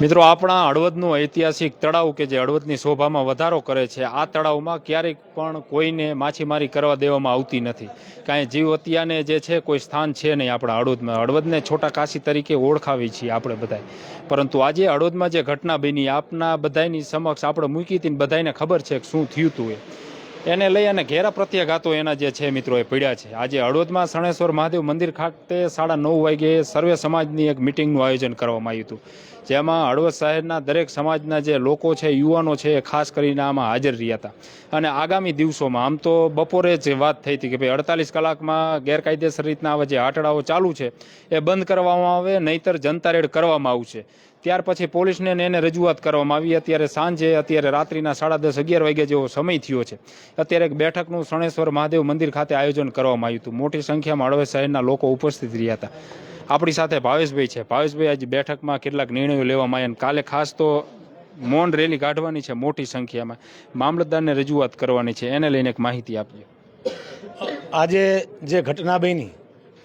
મિત્રો, આપણા હળવદનું ઐતિહાસિક તળાવ કે જે હળવદની શોભામાં વધારો કરે છે, આ તળાવમાં ક્યારેક પણ કોઈને માછીમારી કરવા દેવામાં આવતી નથી. કાંઈ જીવ હત્યાને જે છે, કોઈ સ્થાન છે નહીં આપણા હળવદમાં. હળવદને છોટા કાશી તરીકે ઓળખાવી છીએ આપણે બધાય. પરંતુ આજે હળવદમાં જે ઘટના બની, આપના બધાયની સમક્ષ આપણે મૂકી હતી ને બધાયને ખબર છે કે શું થયું હતું એ. એને લઈ અને ઘેરા પ્રત્યાઘાતો એના જે છે મિત્રો એ પીડ્યા છે. આજે હળવદમાં શણેશ્વર મહાદેવ મંદિર ખાતે સાડા નવ વાગ્યે સર્વે સમાજની એક મિટિંગનું આયોજન કરવામાં આવ્યું હતું. જેમાં હળવદ શહેરના દરેક સમાજના જે લોકો છે, યુવાનો છે એ ખાસ કરીને આમાં હાજર રહ્યા હતા. અને આગામી દિવસોમાં આમ તો બપોરે જ વાત થઈ હતી કે ભાઈ અડતાલીસ કલાકમાં ગેરકાયદેસર રીતના આવા જે આટડાઓ ચાલુ છે, એ બંધ કરવામાં આવે, નહીતર જનતા રેડ કરવામાં આવશે. ત્યાર પછી પોલીસને એને રજૂઆત કરવામાં આવી. અત્યારે સાંજે, અત્યારે રાત્રિના સાડા દસ, અગિયાર વાગ્યા જેવો સમય થયો છે. અત્યારે એક બેઠકનું શણેશ્વર મહાદેવ મંદિર ખાતે આયોજન કરવામાં આવ્યું હતું. મોટી સંખ્યામાં હળવદ શહેરના લોકો ઉપસ્થિત રહ્યા હતા. આપણી સાથે ભાવેશભાઈ છે. ભાવેશભાઈ, આજે બેઠકમાં કેટલાક નિર્ણયો લેવામાં આવ્યા કાલે ખાસ તો મૌન રેલી કાઢવાની છે મોટી સંખ્યામાં. મામલતદારને રજૂઆત કરવાની છે. એને લઈને એક માહિતી આપજો. આજે જે ઘટના બની,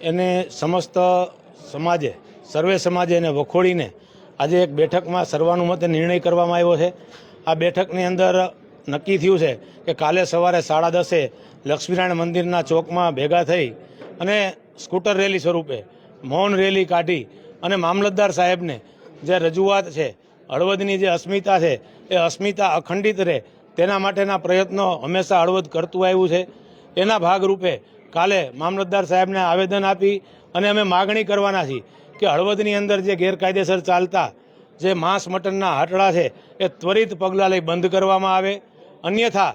એને સમસ્ત સમાજે, સર્વે સમાજે એને વખોડીને આજે એક બેઠકમાં સર્વાનુમતે નિર્ણય કરવામાં આવ્યો છે. આ બેઠકની અંદર નક્કી થયું છે કે કાલે સવારે સાડા દસે લક્ષ્મીનારાયણ મંદિરના ચોકમાં ભેગા થઈ અને સ્કૂટર રેલી સ્વરૂપે મૌન રેલી કાઢી અને મામલતદાર સાહેબને જે રજૂઆત છે, હળવદની જે અસ્મિતા છે, એ અસ્મિતા અખંડિત રહે તેના માટેના પ્રયત્નો હંમેશા હળવદ કરતું આવ્યું છે. એના ભાગરૂપે કાલે મામલતદાર સાહેબને આવેદન આપી અને અમે માગણી કરવાના છીએ કે હળવદની અંદર જે ગેરકાયદેસર ચાલતા જે માંસ મટનના હાટડા છે, એ ત્વરિત પગલાં લઈ બંધ કરવામાં આવે. અન્યથા,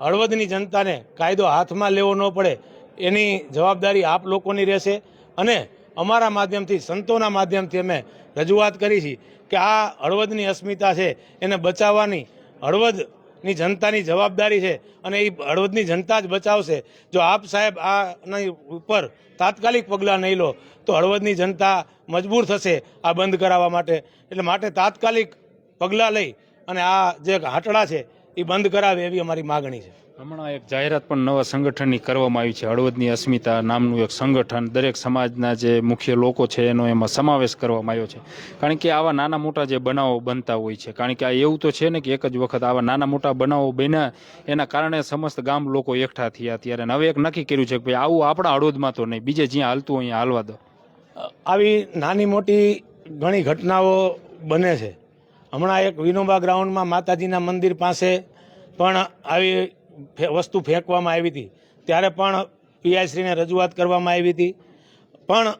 હળવદની જનતાને કાયદો હાથમાં લેવો ન પડે, એની જવાબદારી આપ લોકોની રહેશે. અને અમારા માધ્યમથી, સંતોના માધ્યમથી અમે રજૂઆત કરી છે કે આ હળવદની અસ્મિતા છે, એને બચાવવાની હળવદની જનતાની જવાબદારી છે અને એ હળવદની જનતા જ બચાવશે. જો આપ સાહેબ આની ઉપર તાત્કાલિક પગલાં નહીં લો, તો હળવદની જનતા મજબૂર થશે આ બંધ કરાવવા માટે. એટલે માટે તાત્કાલિક પગલાં લઈ અને આ જે હાટડા છે એ બંધ કરાવે એવી અમારી માગણી છે. હમણાં એક જાહેરાત પણ નવા સંગઠનની કરવામાં આવી છે. હળવદની અસ્મિતા નામનું એક સંગઠન દરેક સમાજના જે મુખ્ય લોકો છે એનો એમાં સમાવેશ કરવામાં આવ્યો છે. કારણ કે આવા નાના મોટા જે બનાવો બનતા હોય છે. કારણ કે આ એવું તો છે ને કે એક જ વખત આવા નાના મોટા બનાવો બન્યા, એના કારણે સમસ્ત ગામ લોકો એકઠા થયા ત્યારે. હવે એક નક્કી કર્યું છે કે ભાઈ આવું આપણા હળવદમાં તો નહીં. બીજે જ્યાં હાલતું અહીંયા હાલવા દો. આવી નાની મોટી ઘણી ઘટનાઓ બને છે. હમણાં એક વિનોબા ગ્રાઉન્ડમાં માતાજીના મંદિર પાસે પણ આવી વસ્તુ ફેંકવામાં આવી હતી. ત્યારે પણ પીઆઈશ્રીને રજૂઆત કરવામાં આવી હતી. પણ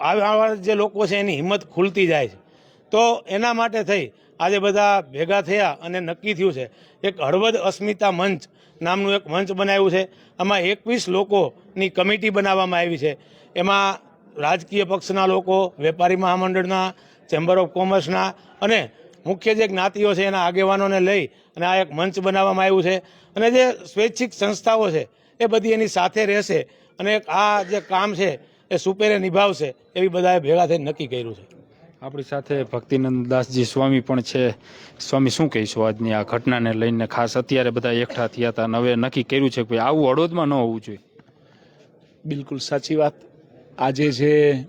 આવા જે લોકો છે એની હિંમત ખુલતી જાય છે. તો એના માટે થઈ આજે બધા ભેગા થયા અને નક્કી થયું છે. એક હળવદ અસ્મિતા મંચ નામનું એક મંચ બનાવ્યું છે. આમાં એકવીસ લોકોની કમિટી બનાવવામાં આવી છે. એમાં રાજકીય પક્ષના લોકો, વેપારી મહામંડળના, ચેમ્બર ઓફ કોમર્સના અને મુખ્ય જે જ્ઞાતિઓ છે એના આગેવાનોને લઈ અને આ એક મંચ બનાવવામાં આવ્યું છે. અને જે સ્વૈચ્છિક સંસ્થાઓ છે એ બધી એની સાથે રહેશે અને એક આ જે કામ છે એ સુપેરે નિભાવશે એવી બધાએ ભેગા થઈને નક્કી કર્યું છે. આપણી સાથે ભક્તિનંદ દાસજી સ્વામી પણ છે. સ્વામી શું કહીશું આજની આ ઘટનાને લઈને? ખાસ અત્યારે બધા એકઠા થયા હતા અને હવે નક્કી કર્યું છે કે આવું હળવદમાં ન હોવું જોઈએ. બિલકુલ સાચી વાત. આજે જે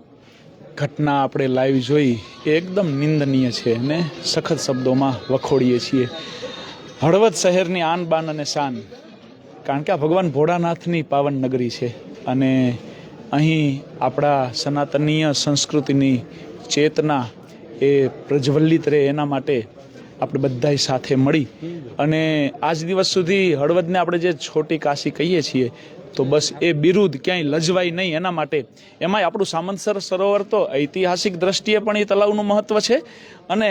ઘટના આપણે લાઈવ જોઈ, એ એકદમ નિંદનીય છે અને સખત શબ્દોમાં વખોડીએ છીએ. હળવદ શહેરની આન બાન અને શાન, કારણ કે આ ભગવાન ભોળાનાથની પાવન નગરી છે અને અહીં આપણા સનાતનીય સંસ્કૃતિની ચેતના એ પ્રજ્વલિત રહે એના માટે આપણે બધાય સાથે મળી. અને આજ દિવસ સુધી હળવદને આપણે જે છોટી કાશી કહીએ છીએ તો બસ એ બિરુદ ક્યાંય લજવાય નહીં એના માટે. એમાંય આપણું સામંતસર સરોવર તો ઐતિહાસિક દ્રષ્ટિએ પણ એ તલાવનું મહત્વ છે અને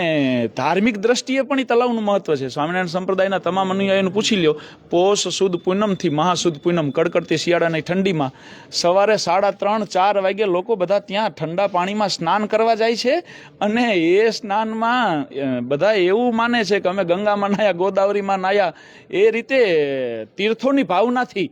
ધાર્મિક દ્રષ્ટિએ પણ એ તલાવનું મહત્વ છે. સ્વામિનારાયણ સંપ્રદાયના તમામ અનુયાયીને પૂછી લ્યો. પોષ સુદ પૂનમથી મહાસુદ પૂનમ કડકડતી શિયાળાની ઠંડીમાં સવારે સાડા ત્રણ, ચાર વાગે લોકો બધા ત્યાં ઠંડા પાણીમાં સ્નાન કરવા જાય છે અને એ સ્નાનમાં બધા એવું માને છે કે અમે ગંગામાં નાયા, ગોદાવરીમાં નાયા. એ રીતે તીર્થોની ભાવનાથી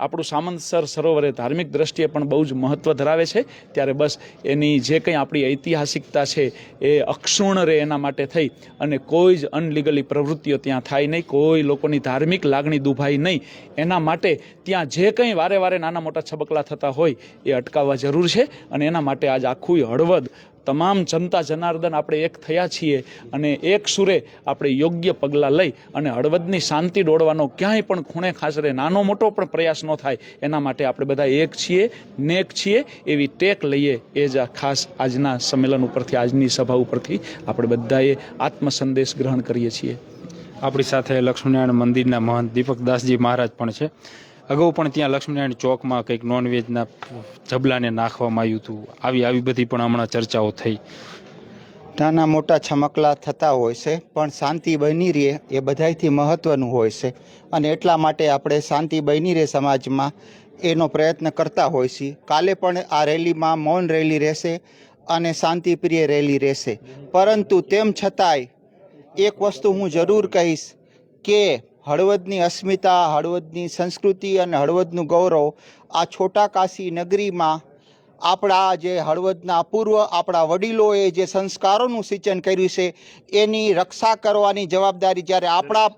આપણું સામંતસર સરોવર એ ધાર્મિક દ્રષ્ટિએ પણ બહુ જ મહત્ત્વ ધરાવે છે. ત્યારે બસ એની જે કંઈ આપણી ઐતિહાસિકતા છે એ અક્ષુણ રહે એના માટે થઈ અને કોઈ જ અનલીગલી પ્રવૃત્તિઓ ત્યાં થાય નહીં, કોઈ લોકોની ધાર્મિક લાગણી દુભાઈ નહીં. એના માટે ત્યાં જે કંઈ વારે વારે નાના મોટા છબકલા થતા હોય એ અટકાવવા જરૂર છે અને એના માટે આજ આખું હળવદ તમામ જનતા જનાર્દન આપણે એક થયા છીએ અને એક સુરે આપણે યોગ્ય પગલાં લઈ અને હળવદની શાંતિ દોડવાનો ક્યાંય પણ ખૂણે ખાસરે નાનો મોટો પણ પ્રયાસ ન થાય, એના માટે આપણે બધા એક છીએ, નેક છીએ, એવી ટેક લઈએ એ જ ખાસ આજના સંમેલન ઉપરથી, આજની સભા ઉપરથી આપણે બધાએ આત્મસંદેશ ગ્રહણ કરીએ છીએ. આપણી સાથે લક્ષ્મીનારાયણ મંદિરના મહંત દીપકદાસજી મહારાજ પણ છે. અગાઉ પણ ત્યાં લક્ષ્મીનારાયણ ચોકમાં કંઈક નોનવેજના જબલાને નાખવામાં આવ્યું હતું. આવી આવી બધી પણ હમણાં ચર્ચાઓ થઈ. નાના મોટા છમકલા થતા હોય છે, પણ શાંતિ બની રહે એ બધાયથી મહત્ત્વનું હોય છે. અને એટલા માટે આપણે શાંતિ બની રહે સમાજમાં એનો પ્રયત્ન કરતા હોય છીએ. કાલે પણ આ રેલીમાં મૌન રેલી રહેશે અને શાંતિપ્રિય રેલી રહેશે. પરંતુ તેમ છતાંય એક વસ્તુ હું જરૂર કહીશ કે હળવદની અસ્મિતા, હળવદની સંસ્કૃતિ અને હળવદનું ગૌરવ આ છોટા કાશી નગરીમાં આપણા જે હળવદના પૂર્વ આપણા વડીલોએ જે સંસ્કારોનું સિંચન કર્યું છે, એની રક્ષા કરવાની જવાબદારી જ્યારે આપણા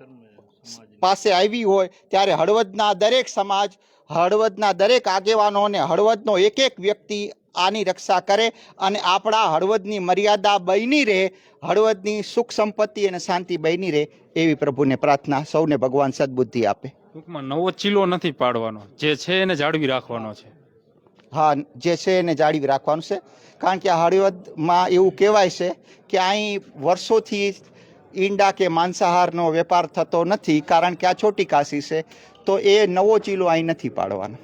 પાસે આવી હોય, ત્યારે હળવદના દરેક સમાજ, હળવદના દરેક આગેવાનો અને હળવદનો એક એક વ્યક્તિ આની રક્ષા કરે અને આપણા હળવદની મર્યાદા બની રહે હળવદની સુખ સંપત્તિ અને શાંતિ બની રહે એવી પ્રભુને પ્રાર્થના સૌને ભગવાન સદબુદ્ધિ આપે. ટૂંકમાં નવો ચીલો નથી પાડવાનો જે છે એને જાળવી રાખવાનો છે. હા જે છે એને જાળવી રાખવાનું છે. કારણ કે આ હળવદમાં એવું કહેવાય છે કે અહીં વર્ષોથી ઈંડા કે માંસાહારનો વેપાર થતો નથી કારણ કે આ છોટી કાશી છે તો એ નવો ચીલો અહીં નથી પાડવાનો.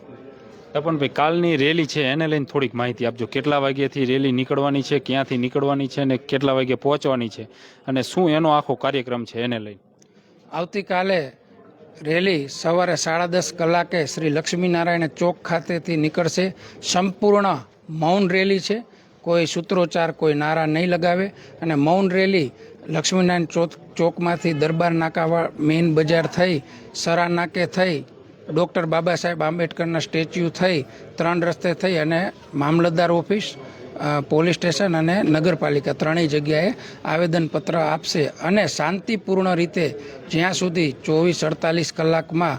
તપનભાઈ, કાલની રેલી છે, એને લઈને થોડીક માહિતી આપજો. કેટલા વાગ્યાથી રેલી નીકળવાની છે, ક્યાંથી નીકળવાની છે અને કેટલા વાગે પહોંચવાની છે અને શું એનો આખો કાર્યક્રમ છે એને લઈને? આવતીકાલે રેલી સવારે સાડા દસ કલાકે શ્રી લક્ષ્મીનારાયણ ચોક ખાતેથી નીકળશે. સંપૂર્ણ મૌન રેલી છે. કોઈ સૂત્રોચ્ચાર, કોઈ નારા નહીં લગાવે અને મૌન રેલી લક્ષ્મીનારાયણ ચોક ચોકમાંથી દરબાર નાકા મેઇન બજાર થઈ, સરા નાકે થઈ ડૉક્ટર બાબા સાહેબ આંબેડકરના સ્ટેચ્યુ થઈ, ત્રણ રસ્તે થઈ અને મામલતદાર ઓફિસ પોલીસ સ્ટેશન અને નગરપાલિકા ત્રણેય જગ્યાએ આવેદનપત્ર આપશે અને શાંતિપૂર્ણ રીતે જ્યાં સુધી ચોવીસ અડતાલીસ કલાકમાં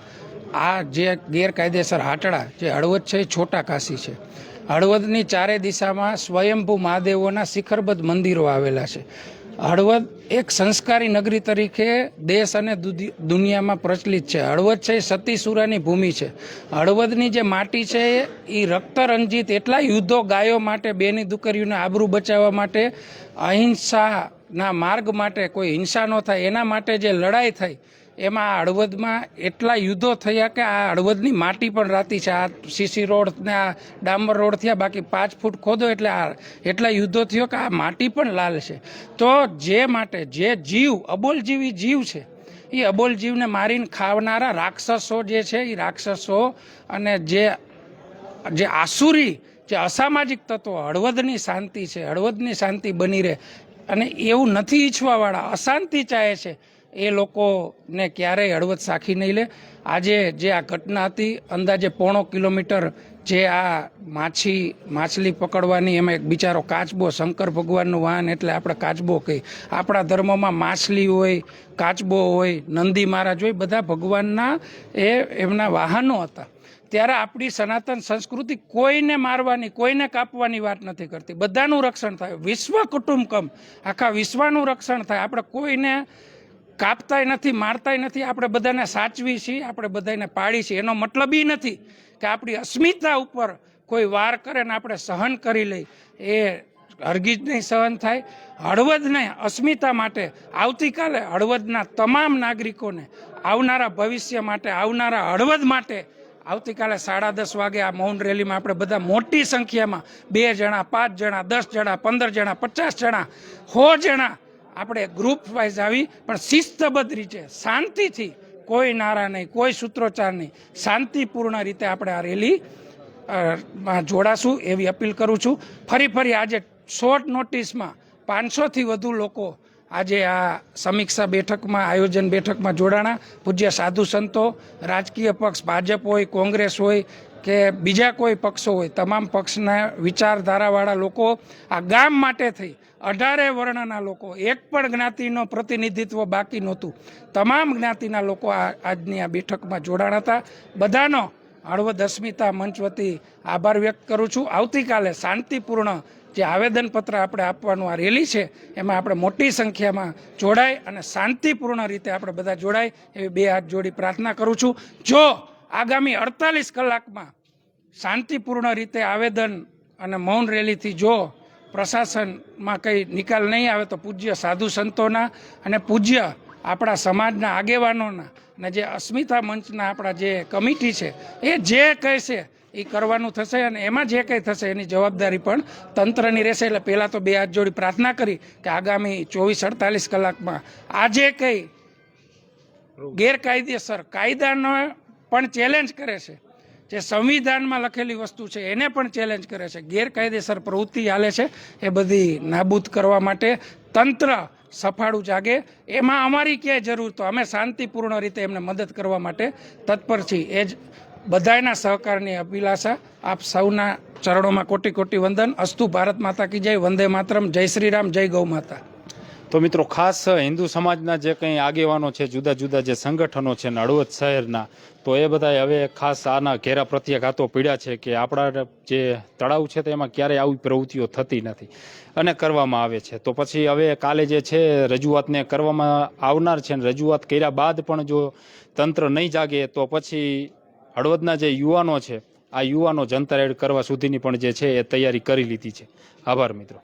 આ જે ગેરકાયદેસર હાટડા, જે હળવદ છે એ છોટા કાશી છે. હળવદની ચારે દિશામાં સ્વયંભૂ મહાદેવોના શિખરબદ્ધ મંદિરો આવેલા છે. હળવદ એક સંસ્કારી નગરી તરીકે દેશ અને દુનિ- દુનિયામાં પ્રચલિત છે. હળવદ છે એ સતીસુરાની ભૂમિ છે. હળવદની જે માટી છે એ રક્તરંજિત એટલા યુદ્ધો ગાયો માટે, બેની દીકરીઓને આબરૂ બચાવવા માટે, અહિંસાના માર્ગ માટે કોઈ હિંસા ન થાય. એના માટે જે લડાઈ થઈ એમાં હળવદમાં એટલા યુદ્ધો થયા કે આ હળવદની માટી પણ રાતી છે. આ સીસી રોડ ને આ ડામર રોડ થયા, બાકી પાંચ ફૂટ ખોદો એટલે આ એટલા યુદ્ધો થયો કે આ માટી પણ લાલ છે. તો જે માટે જે જીવ અબોલ જીવી જીવ છે, એ અબોલ જીવને મારીને ખાવનારા રાક્ષસો જે છે, એ રાક્ષસો અને જે જે આસુરી, જે અસામાજિક તત્વો, હળવદની શાંતિ છે, હળવદની શાંતિ બની રહે. અને એવું નથી ઈચ્છવાવાળા, અશાંતિ ચાહે છે એ લોકોને ક્યારેય હળવદ સાખી નહીં લે. આજે જે આ ઘટના હતી, અંદાજે પોણો કિલોમીટર જે આ માછી, માછલી પકડવાની એમાં એક બિચારો કાચબો, શંકર ભગવાનનું વાહન એટલે આપણે કાચબો કહી આપણા ધર્મમાં માછલી હોય, કાચબો હોય, નંદી મહારાજ હોય, બધા ભગવાનના એ એમના વાહનો હતા. ત્યારે આપણી સનાતન સંસ્કૃતિ કોઈને મારવાની, કોઈને કાપવાની વાત નથી કરતી. બધાનું રક્ષણ થાય. વિશ્વ કુટુંબકમ. આખા વિશ્વનું રક્ષણ થાય. આપણે કોઈને કાપતાય નથી, મારતાય નથી. આપણે બધાને સાચવી છીએ, આપણે બધાને પાડી છીએ. એનો મતલબ એ નથી કે આપણી અસ્મિતા ઉપર કોઈ વાર કરે ને આપણે સહન કરી લઈ એ હરગીજ નહીં સહન થાય. હળવદને અસ્મિતા માટે આવતીકાલે હળવદના તમામ નાગરિકોને આવનારા ભવિષ્ય માટે, આવનારા હળવદ માટે આવતીકાલે સાડા દસ વાગે આ મૌન રેલીમાં આપણે બધા મોટી સંખ્યામાં બે જણા, પાંચ જણા, દસ જણા, પંદર જણા, પચાસ જણા, સો જણા આપણે ગ્રુપ વાઇઝ આવી, પણ શિસ્તબદ્ધ રીતે, શાંતિથી, કોઈ નારા નહીં, કોઈ સૂત્રોચ્ચાર નહીં, શાંતિપૂર્ણ રીતે આપણે આ રેલી માં જોડાશું એવી અપીલ કરું છું. ફરી ફરી આજે શોર્ટ નોટિસમાં પાંચસોથી વધુ લોકો આજે આ સમીક્ષા બેઠકમાં, આયોજન બેઠકમાં જોડાણા. પૂજ્ય સાધુ સંતો, રાજકીય પક્ષ, ભાજપ હોય, કોંગ્રેસ હોય કે બીજા કોઈ પક્ષો હોય, તમામ પક્ષના વિચારધારાવાળા લોકો આ ગામ માટે થઈ, અઢારે વર્ણના લોકો, એક પણ જ્ઞાતિનો પ્રતિનિધિત્વ બાકી નહોતું. તમામ જ્ઞાતિના લોકો આ આજની આ બેઠકમાં જોડાણ હતા. બધાનો હળવદ અસ્મિતા મંચ વતી આભાર વ્યક્ત કરું છું. આવતીકાલે શાંતિપૂર્ણ જે આવેદનપત્ર આપણે આપવાનું આ રેલી છે, એમાં આપણે મોટી સંખ્યામાં જોડાય અને શાંતિપૂર્ણ રીતે આપણે બધા જોડાય એવી બે હાથ જોડી પ્રાર્થના કરું છું. જો આગામી અડતાલીસ કલાકમાં શાંતિપૂર્ણ રીતે આવેદન અને મૌન રેલીથી જો પ્રશાસનમાં કંઈ નિકાલ નહીં આવે તો પૂજ્ય સાધુ સંતોના અને પૂજ્ય આપણા સમાજના આગેવાનોના અને જે અસ્મિતા મંચના આપણા જે કમિટી છે એ જે કહેશે એ કરવાનું થશે અને એમાં જે કંઈ થશે એની જવાબદારી પણ તંત્રની રહેશે. એટલે પહેલાં તો બે હાથ જોડી પ્રાર્થના કરી કે આગામી ચોવીસ અડતાલીસ કલાકમાં આજે કંઈ ગેરકાયદેસર કાયદાનો પણ ચેલેન્જ કરે છે. જે સંવિધાનમાં લખેલી વસ્તુ છે, એને પણ ચેલેન્જ કરે છે. ગેરકાયદેસર પ્રવૃત્તિ હાલે છે. એ બધી નાબૂદ કરવા માટે તંત્ર સફાળું જાગે. એમાં અમારી ક્યાંય જરૂર તો અમે શાંતિપૂર્ણ રીતે એમને મદદ કરવા માટે તત્પર છીએ. એ જ બધાયના સહકારની અભિલાષા. આપ સૌના ચરણોમાં કોટી કોટી વંદન. અસ્તુ ભારત માતા કી જય. વંદે માતરમ. જય શ્રી રામ. જય ગૌ માતા. તો મિત્રો ખાસ હિન્દુ સમાજના જે કંઈ આગેવાનો છે, જુદા જુદા જે સંગઠનો છે હળવદ શહેરના, તો એ બધા હવે ખાસ આના ઘેરા પ્રત્યાઘાતો પીડ્યા છે કે આપણા જે તળાવ છે તેમાં ક્યારેય આવી પ્રવૃત્તિઓ થતી નથી અને કરવામાં આવે છે. તો પછી હવે કાલે જે છે રજૂઆતને કરવામાં આવનાર છે ને રજૂઆત કર્યા બાદ પણ જો તંત્ર નહીં જાગે તો પછી હળવદના જે યુવાનો છે, આ યુવાનો જનતા રેડ કરવા સુધીની પણ જે છે એ તૈયારી કરી લીધી છે. આભાર મિત્રો.